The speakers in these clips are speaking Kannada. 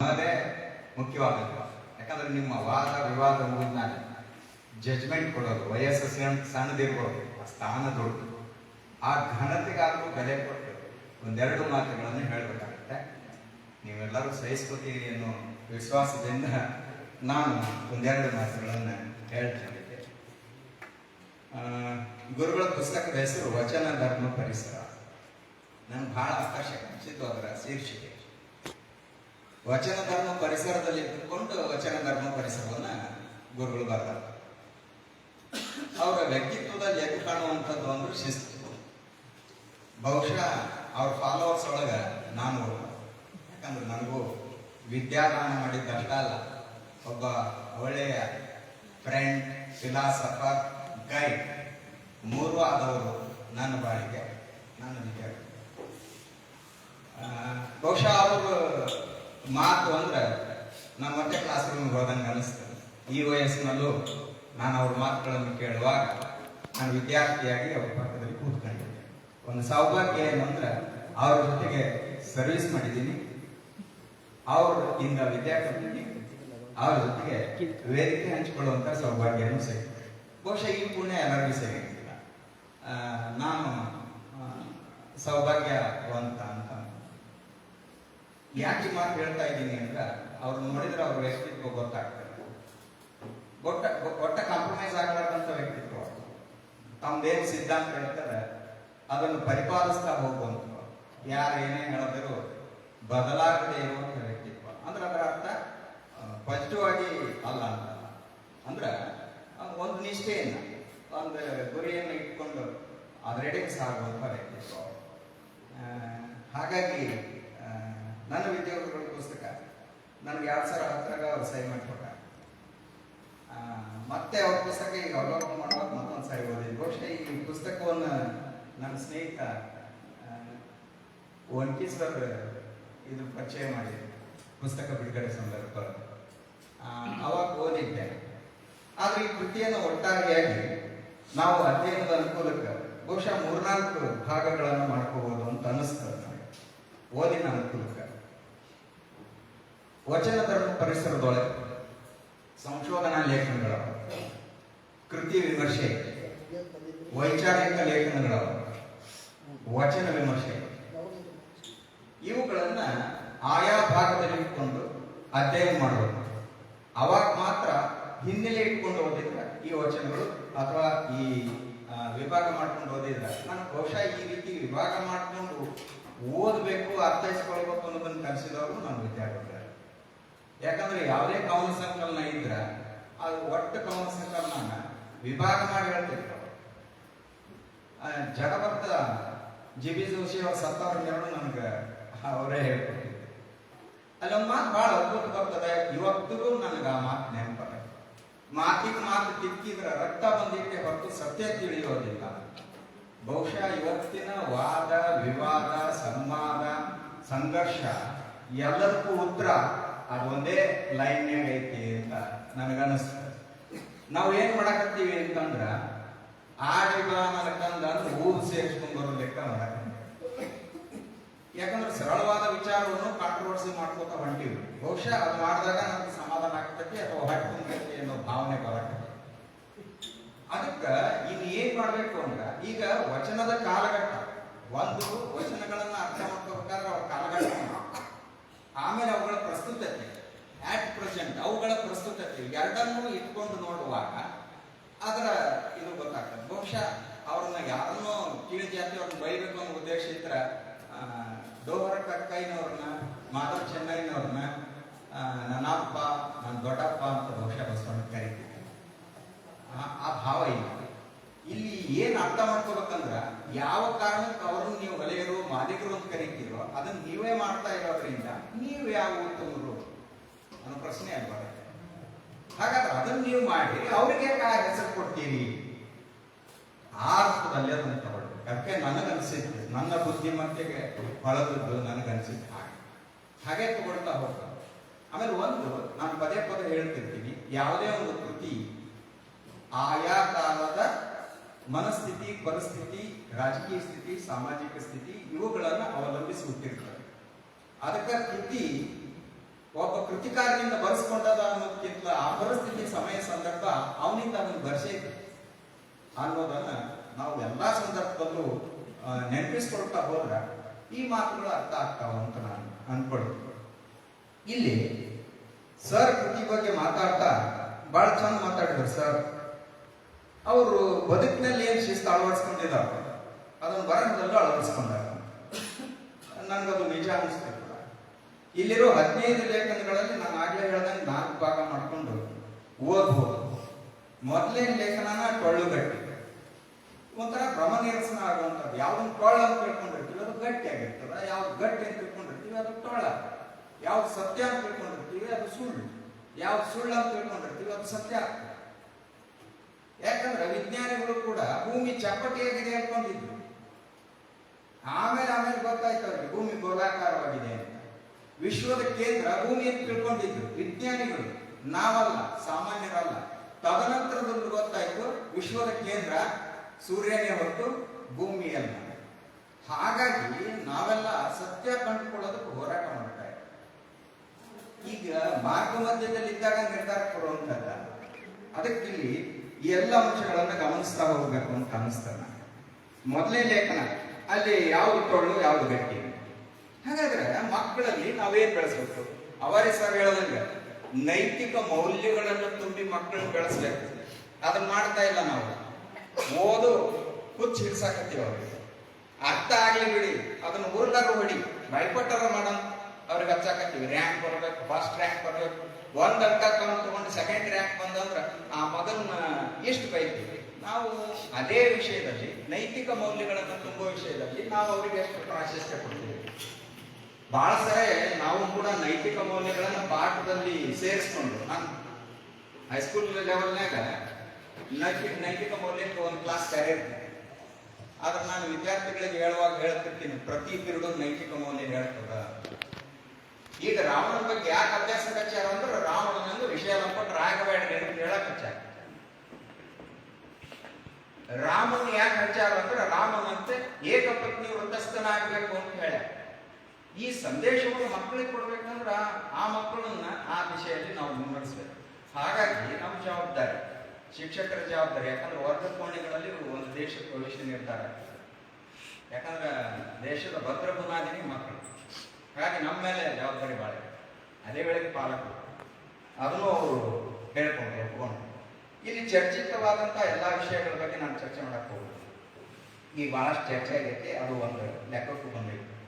ಅನ್ನೋದೇ ಮುಖ್ಯವಾದದ್ದು. ಯಾಕಂದ್ರೆ ನಿಮ್ಮ ವಾದ, ವಿವಾದ ಮುಗಿದ್ಮೇಲೆ ಜಜ್ಮೆಂಟ್ ಕೊಡೋದು, ವಯಸ್ಸು ಸಣ್ಣ ಸಣ್ಣದಿರ್ಬೋದು ಆ ಸ್ಥಾನ ದೊಡ್ಡದು. ಆ ಘನತೆಗಾದರೂ ಬೆಲೆ ಕೊಟ್ಟು ಒಂದೆರಡು ಮಾತುಗಳನ್ನು ಹೇಳಬೇಕಾಗುತ್ತೆ. ನೀವೆಲ್ಲರೂ ಸಹಿಸ್ಕೋತೀರಿ ಅನ್ನೋ ವಿಶ್ವಾಸದಿಂದ ನಾನು ಒಂದೆರಡು ಮಾತುಗಳನ್ನು ಹೇಳ್ತೇನೆ. ಗುರುಗಳ ಪುಸ್ತಕದ ಹೆಸರು ವಚನ, ಧರ್ಮ, ಪರಿಸರ. ನನಗೆ ಭಾಳ ಆಕರ್ಷಕ ಅನಿಸಿತು ಅದರ ಶೀರ್ಷಿಕೆ. ವಚನ ಧರ್ಮ ಪರಿಸರದಲ್ಲಿ ಇಟ್ಟುಕೊಂಡು ವಚನ ಧರ್ಮ ಪರಿಸರವನ್ನ ಗುರುಗಳು ಬರ್ತಾರೆ. ಅವರ ವ್ಯಕ್ತಿತ್ವದಲ್ಲಿ ಎದ್ದು ಕಾಣುವಂಥದ್ದು ಅಂದ್ರೆ ಶಿಸ್ತು. ಬಹುಶಃ ಅವ್ರ ಫಾಲೋವರ್ಸ್ ಒಳಗ ನಾನು. ಯಾಕಂದ್ರೆ ನನಗೂ ವಿದ್ಯಾದಾನ ಮಾಡಿದ್ದಷ್ಟ ಅಲ್ಲ. ಒಬ್ಬ ಒಳ್ಳೆಯ ಫ್ರೆಂಡ್ ಫಿಲಾಸಫರ್ ಗೈಡ್ ಮೂರು ಆದವರು ನನ್ನ ಬಾಳಿಗೆ, ನನ್ನ ವಿದ್ಯಾರ್ಥಿ. ಬಹುಶಃ ಅವರು ಮಾತು ಅಂದ್ರೆ ನಮ್ಮ ಮತ್ತೆ ಕ್ಲಾಸ್ ರೂಮ್ಗೆ ಹೋದಂಗೆ ಅನಿಸ್ತದೆ ಈ ವಯಸ್ಸಿನಲ್ಲೂ ನಾನು ಅವ್ರ ಮಾತುಗಳನ್ನು ಕೇಳುವಾಗ ನಾನು ವಿದ್ಯಾರ್ಥಿಯಾಗಿ ಅವ್ರ ಪಕ್ಕದಲ್ಲಿ ಕೂತ್ಕೊಂಡಿದ್ದೆ ಒಂದು ಸೌಭಾಗ್ಯ ಏನಂದ್ರೆ ಅವ್ರ ಜೊತೆಗೆ ಸರ್ವಿಸ್ ಮಾಡಿದ್ದೀನಿ. ಅವ್ರ ಇಂದ ವಿದ್ಯಾರ್ಥಿ ಅವ್ರ ಜೊತೆಗೆ ವೇದಿಕೆ ಹಂಚಿಕೊಳ್ಳುವಂತ ಸೌಭಾಗ್ಯನೂ ಸಿಗುತ್ತೆ ಬಹುಶಃ ಈ ಪುಣ್ಯ ಎಲ್ಲರಿಗೂ ಸಿಗಂಗಿಲ್ಲ ನಾನು ಸೌಭಾಗ್ಯವಂತ ಯಾಕೆ ಮಾತು ಹೇಳ್ತಾ ಇದ್ದೀನಿ ಅಂದ್ರೆ ಅವ್ರು ನೋಡಿದ್ರೆ ಅವ್ರ ವ್ಯಕ್ತಿತ್ವ ಗೊತ್ತಾಗ್ತದೆ. ಒಟ್ಟ ಒಟ್ಟ ಕಾಂಪ್ರಮೈಸ್ ಆಗಲಾರ್ದಂತ ವ್ಯಕ್ತಿತ್ವ. ತಮ್ದೇನು ಸಿದ್ಧಾಂತ ಹೇಳ್ತಾರೆ, ಅದನ್ನು ಪರಿಪಾಲಿಸ್ತಾ ಹೋಗುವಂತ ಯಾರು ಏನೇ ಹೇಳಿದ್ರು ಬದಲಾಗದೆ ಇರುವಂತ ವ್ಯಕ್ತಿತ್ವ. ಅಂದ್ರೆ ಅದರ ಅರ್ಥ ಪಾಸಿಟಿವ್ ಅಲ್ಲ ಅಂತ. ಅಂದ್ರೆ ಒಂದು ನಿಷ್ಠೆಯನ್ನ ಒಂದು ಗುರಿಯನ್ನು ಇಟ್ಕೊಂಡು, ಅದರೆಡೆಗೆ ಸಾಗುವಂತ ವ್ಯಕ್ತಿತ್ವ. ಹಾಗಾಗಿ ನನ್ನ ವಿದ್ಯಾರ್ಥಿಗಳ ಪುಸ್ತಕ ನನಗೆ ಎರಡು ಸಾವಿರ ಹತ್ತರಾಗ ಅವ್ರು ಸಹಿ ಮಾಡಿಕೊಟ್ಟ. ಮತ್ತೆ ಅವ್ರ ಪುಸ್ತಕ ಈಗ ಅವಲೋಕನ ಮಾಡುವಾಗ ಮತ್ತೊಂದು ಸಾರಿ ಓದಿದ್ವಿ. ಬಹುಶಃ ಈ ಪುಸ್ತಕವನ್ನು ನನ್ನ ಸ್ನೇಹಿತ ಆ, ಸರ್ ಇದು ಪರಿಚಯ ಮಾಡಿ ಪುಸ್ತಕ ಬಿಡುಗಡೆ ಸಂದರ್ಭ ಅವಾಗ ಓದಿದ್ದೆ. ಆದರೆ ಈ ಕೃತಿಯನ್ನು ಒಟ್ಟಾರೆಯಾಗಿ ನಾವು ಅಧ್ಯಯನದ ಅನುಕೂಲಕ್ಕೆ ಬಹುಶಃ ಮೂರ್ನಾಲ್ಕು ಭಾಗಗಳನ್ನು ಮಾಡ್ಕೋಬಹುದು ಅಂತ ಅನಿಸ್ತದೆ ಓದಿನ ಅನುಕೂಲಕ್ಕೆ. ವಚನ ಧರ್ಮ ಪರಿಸರದೊಳಗೆ ಸಂಶೋಧನಾ ಲೇಖನಗಳ. ಕೃತಿ ವಿಮರ್ಶೆ. ವೈಚಾರಿಕ ಲೇಖನಗಳ. ವಚನ ವಿಮರ್ಶೆ. ಇವುಗಳನ್ನ ಆಯಾ ಭಾಗದಲ್ಲಿ ಇಟ್ಕೊಂಡು ಅಧ್ಯಯನ ಮಾಡಬೇಕು. ಅವಾಗ ಮಾತ್ರ ಹಿನ್ನೆಲೆ ಇಟ್ಕೊಂಡು ಓದಿದ್ರೆ ಈ ವಚನಗಳು ಅಥವಾ ಈ ವಿಭಾಗ ಮಾಡ್ಕೊಂಡು ಓದಿದ್ರೆ ನಾನು ಬಹುಶಃ ಈ ರೀತಿ ವಿಭಾಗ ಮಾಡ್ಕೊಂಡು ಓದಬೇಕು, ಅರ್ಥೈಸ್ಕೊಳ್ಬೇಕು ಅನ್ನೋದನ್ನು ಕಲಿಸಿದವರು ನಾನು ವಿದ್ಯಾರ್ಥಿಗಳು. ಯಾಕಂದ್ರೆ ಯಾವುದೇ ಕವನ ಸಂಕಲನ ಇದ್ರೆ ಅದು ಒಟ್ಟು ಕವನ ಸಂಕಲನ ವಿಭಾಗ ಮಾಡಿ ಆ, ಬರ್ತದ ಜಿ ಬಿ ಜೋಶಿ ಅವ್ರ ಎರಡು ನನಗೆ ಅವರೇ ಹೇಳ್ಕೊಟ್ಟಿದ್ರು. ಅಲ್ಲೊಂದು ಮಾತು ಬಹಳ ಅದ್ಭುತ ಬರ್ತದೆ. ಇವತ್ತಿಗೂ ನನಗೆ ಆ ಮಾತು ನೆನಪದ. ಮಾತಿಗೆ ಮಾತು ತಿಕ್ಕಿದ್ರೆ ರಕ್ತ ಬಂದಿಕ್ಕೆ ಹೊರತು ಸತ್ಯ ತಿಳಿಯೋದಿಲ್ಲ. ಬಹುಶಃ ಇವತ್ತಿನ ವಾದ ವಿವಾದ ಸಂವಾದ ಸಂಘರ್ಷ ಎಲ್ಲದಕ್ಕೂ ಉತ್ತರ ಅದೊಂದೇ ಲೈನ್ಯಾಗ ಐತಿ ಅಂತ ನನಗನ್ನಿಸ್ತದೆ. ನಾವು ಏನ್ ಮಾಡಕತ್ತೀವಿ ಅಂತಂದ್ರ ಆ ನನಕಂದ ಊರು ಸೇರಿಸ್ಕೊಂಡು ಬರೋ ಲೆಕ್ಕ ಮಾಡಕತ್ತೀವಿ. ಯಾಕಂದ್ರೆ ಸರಳವಾದ ವಿಚಾರವನ್ನು ಕಾಂಟ್ರವರ್ಸಿ ಮಾಡ್ಕೋತ ಹೊಂಟಿವಿ. ಬಹುಶಃ ಅದು ಮಾಡಿದಾಗ ನಮ್ಗೆ ಸಮಾಧಾನ ಆಗ್ತೈತಿ ಅಥವಾ ಹೊಟ್ಟೆ ಅನ್ನೋ ಭಾವನೆ ಬರಕತ್ತೆ. ಅದಕ್ಕ, ಇನ್ ಏನ್ ಮಾಡ್ಬೇಕು ಅಂದ್ರ, ಈಗ ವಚನದ ಕಾಲಘಟ್ಟ, ಒಂದು ವಚನಗಳನ್ನ ಅರ್ಥ ಮಾಡ್ಕೋಬೇಕಾದ್ರೆ ಅವ್ರ ಕಾಲಘಟ್ಟ ಆಮೇಲೆ ಅವುಗಳ ಪ್ರಸ್ತುತತೆ ಆಟ್ ಪ್ರೆಸೆಂಟ್ ಅವುಗಳ ಪ್ರಸ್ತುತತೆ ಎರಡನ್ನೂ ಇಟ್ಕೊಂಡು ನೋಡುವಾಗ ಅದರ ಇದು ಗೊತ್ತಾಗ್ತದೆ. ಬಹುಶಃ ಅವ್ರನ್ನ ಯಾರನ್ನೋ ಕೀಳು ಜಾತಿಯವ್ರನ್ನ ಬೈಬೇಕು ಅನ್ನೋ ಉದ್ದೇಶ ಇದ್ರ ಡೋಹರ ಕಕ್ಕೈನವ್ರನ್ನ ಮಾಧವ್ ಚೆನ್ನೈನವ್ರನ್ನ ನನ್ನ ನನ್ನಪ್ಪ ನನ್ನ ದೊಡ್ಡಪ್ಪ ಅಂತ ಬಹುಶಃ ಬಸವಣ್ಣ ಕರಿತೀವಿ ಆ- ಭಾವ ಇಲ್ಲ. ಇಲ್ಲಿ ಏನ್ ಅರ್ಥ ಮಾಡ್ಕೋಬೇಕಂದ್ರ ಯಾವ ಕಾರಣಕ್ಕೆ ಅವರನ್ನು ನೀವು ಒಲೆಯರು, ಮಾಲೀಕರು ಅಂತ ಕರೀತೀರೋ ಅದನ್ನ ನೀವೇ ಮಾಡ್ತಾ ಇರೋದ್ರಿಂದ ನೀವು ಯಾವ ಉತ್ತಮರು ಅನ್ನೋ ಪ್ರಶ್ನೆ ಅದನ್ನ ನೀವು ಮಾಡಿ. ಅವ್ರಿಗೆ ಯಾಕೆ ಹೆಸರು ಕೊಡ್ತೀರಿ? ಆ ಅರ್ಥದಲ್ಲಿ ಅದನ್ನು ತಗೊಳ್ಬೇಕು. ಅದಕ್ಕೆ ನನಗನ್ಸಿದ್ದು ನನ್ನ ಬುದ್ಧಿಮತ್ತೆಗೆ ಹೊಳದದ್ದು ನನಗನ್ಸಿದ್ದು ಹಾಗೆ. ಹಾಗೆ ತಗೊಳ್ತಾ ಹೋಗ್ತಾರೆ ಆಮೇಲೆ ಒಂದು, ನಾನು ಪದೇ ಪದೇ ಹೇಳ್ತಿರ್ತೀನಿ, ಯಾವುದೇ ಒಂದು ಕೃತಿ, ಆಯಾ ಕಾಲದ ಮನಸ್ಥಿತಿ, ಪರಿಸ್ಥಿತಿ, ರಾಜಕೀಯ ಸ್ಥಿತಿ, ಸಾಮಾಜಿಕ ಸ್ಥಿತಿ, ಇವುಗಳನ್ನು ಅವಲಂಬಿಸಿ ಹುಟ್ಟಿರ್ತದೆ. ಅದಕ್ಕೆ ಕೃತಿ ಒಬ್ಬ ಕೃತಿಕಾರನಿಂದ ಬರೆಸ್ಕೊಂಡದ ಅನ್ನೋದಕ್ಕಿಂತ ಆ ಪರಿಸ್ಥಿತಿ ಸಮಯ ಸಂದರ್ಭ ಅವನಿಂದ ಅದನ್ನು ಬರ್ಸೈತಿ ಅನ್ನೋದನ್ನ ನಾವು ಎಲ್ಲಾ ಸಂದರ್ಭದಲ್ಲೂ ನೆನಪಿಸ್ಕೊಳ್ತಾ ಹೋದ್ರ ಈ ಮಾತುಗಳು ಅರ್ಥ ಆಗ್ತಾವ ಅಂತ ನಾನು ಅನ್ಕೊಳ್ತೀನಿ. ಇಲ್ಲಿ ಸರ್ ಕೃತಿ ಬಗ್ಗೆ ಮಾತಾಡ್ತಾ ಬಹಳ ಚಂದ ಮಾತಾಡಿದ್ರು ಸರ್. ಅವರು ಬದುಕಿನಲ್ಲಿ ಏನು ಶಿಸ್ತು ಅಳವಡಿಸ್ಕೊಂಡಿದ್ದಾರೆ? ಅದನ್ನು ಬರಹದಲ್ಲೂ ಅಳವಡಿಸ್ಕೊಂಡಾರ. ನನ್ಗದು ನಿಜ ಅನಿಸ್ತು ಕೂಡ ಇಲ್ಲಿರೋ ಹದಿನೈದು ಲೇಖನಗಳಲ್ಲಿ ನಾನು ಆಗ್ಲೇ ಹೇಳ್ದಂಗೆ ನಾಲ್ಕು ಭಾಗ ಮಾಡಿಕೊಂಡು ಓದ್ಬೋದು. ಮೊದಲನೇ ಲೇಖನನ ಟೊಳ್ಳುಗಟ್ಟಿ. ಒಂಥರ ಭ್ರಮ ನಿರಸನ ಆಗುವಂಥದ್ದು. ಯಾವ್ದು ಟೊಳ್ಳ ಅಂತ ತಿಳ್ಕೊಂಡಿರ್ತೀವಿ, ಅದು ಗಟ್ಟಿ ಆಗಿರ್ತದ. ಯಾವ್ದು ಗಟ್ಟಿ ಅಂತ ತಿಳ್ಕೊಂಡಿರ್ತೀವಿ, ಅದು ಟೊಳ್ಳ. ಯಾವ್ದು ಸತ್ಯ ಅಂತ ತಿಳ್ಕೊಂಡಿರ್ತೀವಿ, ಅದು ಸುಳ್ಳು. ಯಾವ್ದು ಸುಳ್ಳು ಅಂತ ತಿಳ್ಕೊಂಡಿರ್ತೀವಿ, ಅದು ಸತ್ಯ. ಯಾಕಂದ್ರೆ ವಿಜ್ಞಾನಿಗಳು ಕೂಡ ಭೂಮಿ ಚಪ್ಪಟಿಯಾಗಿದೆ ಅನ್ಕೊಂಡಿದ್ರು ಆಮೇಲೆ ಆಮೇಲೆ ಗೊತ್ತಾಯ್ತು ಭೂಮಿ ಗೋಲಾಕಾರವಾಗಿದೆ ಅಂತ. ವಿಶ್ವದ ಕೇಂದ್ರ, ಭೂಮಿ ಅಂತ ತಿಳ್ಕೊಂಡಿದ್ರು, ವಿಜ್ಞಾನಿಗಳು. ನಾವಲ್ಲ, ಸಾಮಾನ್ಯರಲ್ಲ. ತದನಂತರದಲ್ಲಿ ಗೊತ್ತಾಯ್ತು, ವಿಶ್ವದ ಕೇಂದ್ರ, ಸೂರ್ಯನೇ ಹೊರತು ಭೂಮಿಯಲ್ಲ ಹಾಗಾಗಿ ನಾವೆಲ್ಲ ಸತ್ಯ ಕಂಡುಕೊಳ್ಳೋದಕ್ಕೆ ಹೋರಾಟ ಮಾಡ್ತಾ ಈಗ ಮಾರ್ಗ ಮಧ್ಯದಲ್ಲಿ ಇದ್ದಾಗ ನಿರ್ಧಾರ ಕೊಡುವಂತಲ್ಲ ಅದಕ್ಕಿಲ್ಲಿ ಈ ಎಲ್ಲ ಅಂಶಗಳನ್ನು ಗಮನಿಸ್ತಾ ಹೋಗ್ಬೇಕು ಅಂತ ಅನಿಸ್ತಾನ ಮೊದಲನೇ ಲೇಖನ, ಅಲ್ಲಿ ಯಾವ್ದು ಟೊಳ್ಳು ಯಾವ್ದು ಗಟ್ಟಿ? ಹಾಗಾದ್ರೆ ಮಕ್ಕಳಲ್ಲಿ ನಾವೇನ್ ಬೆಳೆಸ್ಬೇಕು? ಅವರೇ ಸರ್ ಹೇಳದಂಗ, ನೈತಿಕ ಮೌಲ್ಯಗಳನ್ನು ತುಂಬಿ ಮಕ್ಕಳನ್ನ ಬೆಳೆಸ್ಬೇಕು. ಅದನ್ನ ಮಾಡ್ತಾ ಇಲ್ಲ ನಾವು. ಓದು, ಹುಚ್ಚು ಹಿಡ್ಸಾಕತ್ತೀವಿ ಅವ್ರಿಗೆ. ಅರ್ಥ ಆಗ್ಲಿ ಬಿಡಿ, ಅದನ್ನ ಉರ್ಲಾರ ಹೊಡಿ. ಭಯಪಟ್ಟಾರ ಮೇಡಮ್ ಅವ್ರಿಗೆ ಹಚ್ಚಾಕತ್ತೀವಿ. ರ್ಯಾಂಕ್ ಬರ್ಬೇಕು ಫಸ್ಟ್ ರ್ಯಾಂಕ್ ಬರ್ಬೇಕು. ಒಂದ್ ಅಂಕ ತಗೊಂಡ್ ಸೆಕೆಂಡ್ ರ್ಯಾಂಕ್ ಬಂದಂದ್ರ ಆ ಮಗನ್ನ ಎಷ್ಟು ಬೈತೀವಿ ನಾವು ಅದೇ ವಿಷಯದಲ್ಲಿ, ನೈತಿಕ ಮೌಲ್ಯಗಳನ್ನು ತುಂಬುವ ವಿಷಯದಲ್ಲಿ ನಾವು ಅವರಿಗೆ ಎಷ್ಟು ಪ್ರಾಶಸ್ತ್ಯ ಕೊಡ್ತೀವಿ? ಬಹಳ ಸರಿ ನಾವು ಕೂಡ ನೈತಿಕ ಮೌಲ್ಯಗಳನ್ನ ಪಾಠದಲ್ಲಿ ಸೇರಿಸ್ಕೊಂಡು, ನಾನು ಹೈಸ್ಕೂಲ್ ಲೆವೆಲ್ನಾಗ ನೈತಿಕ ನೈತಿಕ ಮೌಲ್ಯಕ್ಕೆ ಒಂದು ಕ್ಲಾಸ್ ಕರೆಯಿರ್ತೀನಿ ಆದ್ರೆ ನಾನು ವಿದ್ಯಾರ್ಥಿಗಳಿಗೆ ಹೇಳುವಾಗ ಹೇಳ್ತಿರ್ತೀನಿ, ಪ್ರತಿ ಪಿರಿಡು ನೈತಿಕ ಮೌಲ್ಯ ಹೇಳ್ತದ ಈಗ ರಾಮನ ಬಗ್ಗೆ ಯಾಕೆ ಅಭ್ಯಾಸ ಕಚ್ಚಾರ ಅಂದ್ರೆ ರಾಮನಂದು ವಿಷಯ ಕೊಟ್ಟು ರಾಘವೇಡ ಅಂತ ಹೇಳಕ್ ಹಚ್ಚಾರ ರಾಮನ್ ಯಾಕೆ ಹಚ್ಚಾರ ಅಂದ್ರೆ ರಾಮನಂತೆ ಏಕಪತ್ನಿ ವೃತ್ತಸ್ಥನಾಗಬೇಕು ಅಂತ ಹೇಳ ಈ ಸಂದೇಶವನ್ನು ಮಕ್ಕಳಿಗೆ ಕೊಡ್ಬೇಕಂದ್ರ ಆ ಮಕ್ಕಳನ್ನ ಆ ದಿಶೆಯಲ್ಲಿ ನಾವು ಮುನ್ನಡೆಸ್ಬೇಕು. ಹಾಗಾಗಿ ನಮ್ಮ ಜವಾಬ್ದಾರಿ, ಶಿಕ್ಷಕರ ಜವಾಬ್ದಾರಿ, ಯಾಕಂದ್ರೆ ವರ್ಗ ಕೋಣೆಗಳಲ್ಲಿ ಒಂದು ದೇಶದ ಭವಿಷ್ಯ ನಿರ್ಧಾರ ಆಗ್ತದೆ. ಯಾಕಂದ್ರೆ ದೇಶದ ಭದ್ರ ಬುನಾದಿನಿ ಮಕ್ಕಳು. ಹಾಗಾಗಿ ನಮ್ಮ ಮೇಲೆ ಜವಾಬ್ದಾರಿ ಭಾಳ. ಅದೇ ವೇಳೆಗೆ ಪಾಲಕರು. ಅದನ್ನು ಅವರು ಹೇಳ್ಕೊಂಡು, ಒಪ್ಕೊಂಡು. ಇಲ್ಲಿ ಚರ್ಚಿತವಾದಂತ ಎಲ್ಲ ವಿಷಯಗಳ ಬಗ್ಗೆ ನಾನು ಚರ್ಚೆ ಮಾಡಕ್ಕೆ ಹೋಗ್ಬೋದು ಈಗ ಭಾಳಷ್ಟು ಚರ್ಚೆ ಆಗೈತಿ, ಅದು ಒಂದು ಲೆಕ್ಕಕ್ಕೂ ಬಂದೈತಿ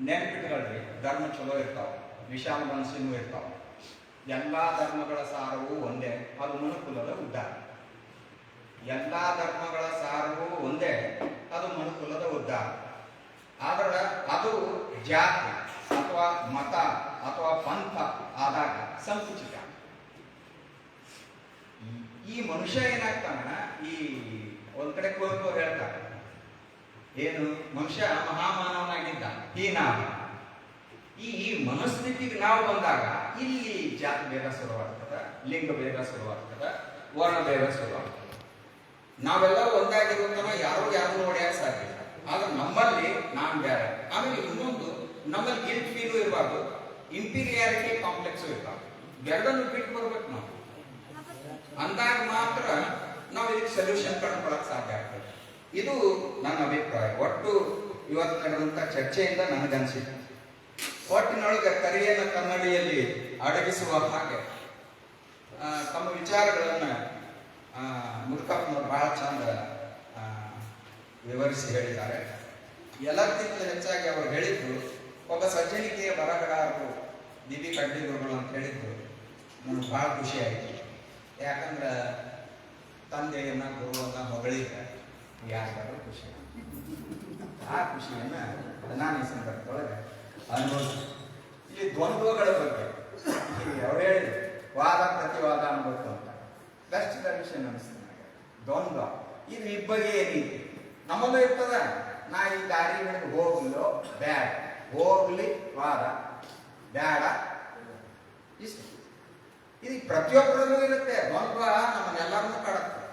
ನೆನಪಿಟ್ಕೊಳ್ರಿ ಧರ್ಮ ಚಲೋ ಇರ್ತಾವ, ವಿಶಾಲ ಮನಸ್ಸಿನೂ ಇರ್ತಾವ. ಎಲ್ಲ ಧರ್ಮಗಳ ಸಾರವೂ ಒಂದೇ, ಅದು ಮನುಕುಲದ ಉದ್ಧಾರ. ಎಲ್ಲ ಧರ್ಮಗಳ ಸಾರವೂ ಒಂದೇ, ಅದು ಮನುಕುಲದ ಉದ್ಧಾರ. ಆದ್ರೆ ಅದು ಜಾತಿ ಅಥವಾ ಮತ ಅಥವಾ ಪಂಥ ಆದಾಗ ಸಂಕುಚಿತ. ಈ- ಮನುಷ್ಯ ಏನಾಗ್ತಾನ, ಈ ಒಂದ್ ಕಡೆ ಕೋರ್ಕೋ ಹೇಳ್ತಾರೆ ಏನು? ಮನುಷ್ಯ ಮಹಾಮಾನವನಾಗಿದ್ದ. ಹೀನ ಈ ಮನಸ್ಥಿತಿಗೆ ನಾವು ಬಂದಾಗ ಇಲ್ಲಿ ಜಾತಿ ಭೇದ ಶುರುವಾಗ್ತದ ಲಿಂಗ ಭೇದ ಶುರುವಾಗ್ತದ ವರ್ಣ ಭೇದ ಶುರುವಾಗ್ತದ ನಾವೆಲ್ಲ ಒಂದಾಗಿರುವಂತಹ ಯಾರು ಯಾರು ನೋಡ್ಯಾಕ ಸಾಧ್ಯ. ಆದ್ರೆ ನಮ್ಮಲ್ಲಿ ನಾನು ಬೇರೆ. ಆಮೇಲೆ ಇನ್ನೊಂದು, ನಮ್ಮಲ್ಲಿ ಗಿಲ್ಟ್ ಫೀಲು ಇರಬಾರ್ದು ಇಂಪೀರಿಯಾರಿಟಿ ಕಾಂಪ್ಲೆಕ್ಸ್ ಇರಬಾರ್ದು. ಎರಡನ್ನು ಬಿಟ್ಟು ಬರ್ಬೇಕು ನಾವು. ಅಂದಾಗ ಮಾತ್ರ ನಾವು ಇದಕ್ಕೆ ಸೊಲ್ಯೂಷನ್ ಕಂಡುಕೊಳ್ಳಕ್ ಸಾಧ್ಯ ಆಗ್ತದೆ. ಇದು ನನ್ನ ಅಭಿಪ್ರಾಯ. ಒಟ್ಟು ಇವತ್ತು ನಡೆದಂತ ಚರ್ಚೆಯಿಂದ ನನಗನ್ಸಿದೆ. ಒಟ್ಟಿನೊಳಗೆ ಕರಿಯನ್ನು ಕನ್ನಡಿಯಲ್ಲಿ ಅಡಗಿಸುವ ಹಾಗೆ ತಮ್ಮ ವಿಚಾರಗಳನ್ನು ಮುರುಕಪ್ಪನವರು ಬಹಳ ಚಂದ ವಿವರಿಸಿ ಹೇಳಿದ್ದಾರೆ. ಎಲ್ಲಕ್ಕಿಂತ ಹೆಚ್ಚಾಗಿ ಅವರು ಹೇಳಿದ್ದು, ಒಬ್ಬ ಸಜ್ಜನಿಕೆಯ ಬರಹಗಾರರು ದಿವಿ ಕಡ್ಡಿಗುರುಗಳು ಅಂತ ಹೇಳಿದ್ದು ನನಗೆ ಬಹಳ ಖುಷಿ ಆಯಿತು. ಯಾಕಂದ್ರೆ ತಂದೆಯನ್ನ, ಗುರುವನ್ನ ಹೊಗಳಿದ್ರೆ ಯಾರಿಗಾದ್ರೂ ಖುಷಿ. ಆ ಖುಷಿಯನ್ನ ನಾನು ಈ ಸಂದರ್ಭದೊಳಗೆ ಅನುಭವಿಸಿ ಇಲ್ಲಿ ದ್ವಂದ್ವಗಳ ಬಗ್ಗೆ ಅವ್ರು ಹೇಳಿದ್ರು. ವಾದ ಪ್ರತಿವಾದ ಅನ್ಬೇಕು ಅಂತ. ಬೆಸ್ಟ್ ಕನ್ವಿಷನ್ ಅನಿಸ್ತು ದ್ವಂದ್ವ. ಇದು ಇಬ್ಬಗೆ ನೀತಿ ನಮ್ಮದು ಇರ್ತದ. ನಾ ಈ ದಾರಿ ಹಿಡಿದು ಹೋಗ್ಲೋ ಬ್ಯಾಡ. ಹೋಗ್ಲಿ, ವಾದ. ಬ್ಯಾಡ. ಇಷ್ಟು. ಇದು ಪ್ರತಿಯೊಬ್ಬರಲ್ಲೂ ಇರುತ್ತೆ. ದ್ವಂದ್ವ ನಮ್ಮನ್ನೆಲ್ಲರನ್ನೂ ಕಾಡುತ್ತೆ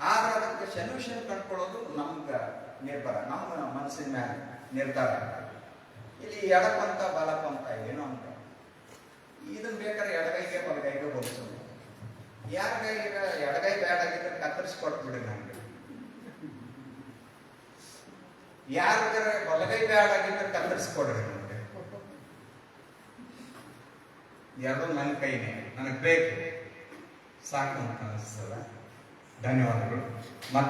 ಆದ್ರೆ ಅದಕ್ಕೆ ಸೊಲ್ಯೂಷನ್ ಕಂಡುಕೊಳ್ಳೋದು ನಮ್ಗೆ ನಿರ್ಧಾರ ನಮ್ಮ ಮನಸ್ಸಿನ ಮ್ಯಾಲ ನಿರ್ಧಾರ. ಇಲ್ಲಿ ಎಡಪಂಥ, ಬಲಪಂಥ ಏನು ಅಂತ ಇದನ್ನ ಬೇಕಾದ್ರೆ ಎಡಗೈಗೆ ಬಲಗೈಗೆ ಹೋಲಿಸೋದು ಯಾರ ಕೈಗೆ ಎಡಗೈ ಬ್ಯಾಡ್ ಆಗಿದ್ರೆ ಕತ್ತರಿಸ್ಕೊಟ್ಬಿಡಿ ನನಗೆ ಯಾರಿಗಾರ ಬಲಗೈ ಬ್ಯಾಡ್ ಆಗಿದ್ರೆ ಕತ್ತರಿಸ್ಕೊಡ್ರಿ ನನಗೆ ಯಾರ್ದು ನನ್ನ ಕೈನೇ, ನನಗೆ ಬೇಕು. ಸಾಕು ಅಂತ ಅನಿಸ್ತದ ధన్యవాదాలు మా